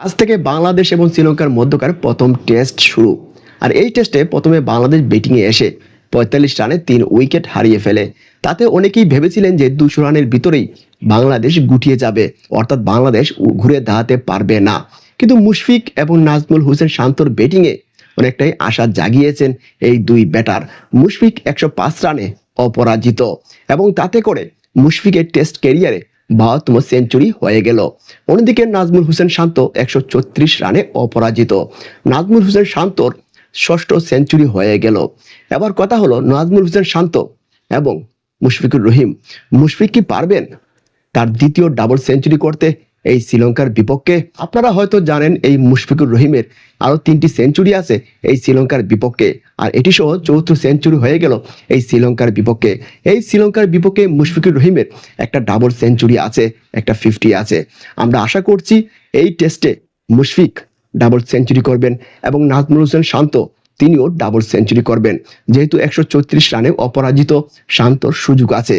আজ থেকে বাংলাদেশ এবং শ্রীলঙ্কার মধ্যকার প্রথম টেস্ট শুরু। আর এই টেস্টে প্রথমে বাংলাদেশ ব্যাটিংয়ে এসে পঁয়তাল্লিশ রানে তিন উইকেট হারিয়ে ফেলে। তাতে অনেকেই ভেবেছিলেন যে দুশো রানের ভিতরেই বাংলাদেশ গুটিয়ে যাবে, অর্থাৎ বাংলাদেশ ঘুরে দাঁড়াতে পারবে না। কিন্তু মুশফিক এবং নাজমুল হোসেন শান্তর ব্যাটিংয়ে অনেকটাই আশা জাগিয়েছেন এই দুই ব্যাটার। মুশফিক একশো পাঁচ রানে অপরাজিত এবং তাতে করে মুশফিকের টেস্ট ক্যারিয়ারে বাহাত্তম সেঞ্চুরি হয়ে গেল। অন্যদিকে নাজমুল হোসেন শান্ত একশো ছত্রিশ রানে অপরাজিত। নাজমুল হোসেন শান্তর ষষ্ঠ সেঞ্চুরি হয়ে গেল। এবার কথা হলো নাজমুল হোসেন শান্ত এবং মুশফিকুর রহিম। মুশফিক কি পারবেন? তার দ্বিতীয় ডাবল সেঞ্চুরি করতে এই শ্রীলঙ্কার বিপক্ষে। আপনারা হয়তো জানেন এই মুশফিকুর রহিমের আরও তিনটি সেঞ্চুরি আছে এই শ্রীলঙ্কার বিপক্ষে। আর এটি সহ চৌথ সেঞ্চুরি হয়ে গেল এই শ্রীলঙ্কার বিপক্ষে। এই শ্রীলঙ্কার বিপক্ষে মুশফিকুর রহিমের একটা ডাবল সেঞ্চুরি আছে, একটা ফিফটি আছে। আমরা আশা করছি এই টেস্টে মুশফিক ডাবল সেঞ্চুরি করবেন এবং নাজমুল হোসেন শান্ত তিনিও ডাবল সেঞ্চুরি করবেন। যেহেতু একশো চৌত্রিশ রানে অপরাজিত শান্তর সুযোগ আছে।